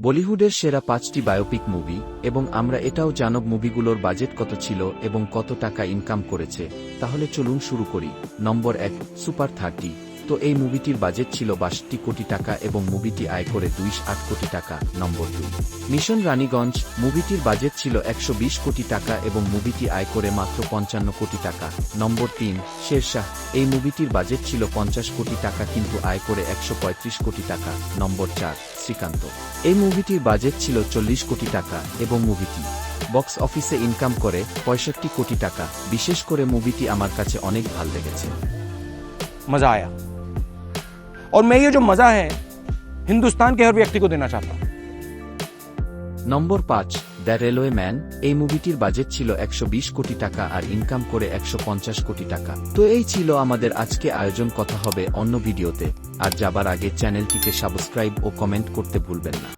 বলিউডের সেরা পাঁচটি বায়োপিক মুভি, এবং আমরা এটাও জানব মুভিগুলোর বাজেট কত ছিল এবং কত টাকা ইনকাম করেছে, তাহলে চলুন শুরু করি। নম্বর এক, সুপার থার্টি। তো এই মুভিটির বাজেট ছিল বাষট্টি কোটি টাকা এবং মুভিটি আয় করে দুইশ আট কোটি টাকা। নম্বর দুই। মিশন রানীগঞ্জ, মুভিটির বাজেট ছিল একশো বিশ কোটি টাকা এবং মুভিটি আয় করে মাত্র পঞ্চান্ন কোটি টাকা। নম্বর তিন, শেরশাহ, এই মুভিটির বাজেট ছিল পঞ্চাশ কোটি টাকা কিন্তু আয় করে একশো পঁয়ত্রিশ কোটি টাকা। নম্বর চার, শ্রীকান্ত, এই মুভিটির বাজেট ছিল চল্লিশ কোটি টাকা এবং মুভিটি বক্স অফিসে ইনকাম করে পঁয়ষট্টি কোটি টাকা। বিশেষ করে মুভিটি আমার কাছে অনেক ভালো লেগেছে। মজা আয়া। और मैं ये जो मज़ा है हिंदुस्तान के हर व्यक्ति को देना चाहता हूँ নম্বর পাঁচ দ্য রেলওয়ে ম্যান এই মুভিটির বাজেট ছিল একশো কোটি টাকা আর ইনকাম করে একশো কোটি টাকা তো এই ছিল আমাদের আজকে আয়োজন কথা হবে অন্য ভিডিওতে আর যাবার আগে চ্যানেলটিকে সাবস্ক্রাইব ও কমেন্ট করতে ভুলবেন না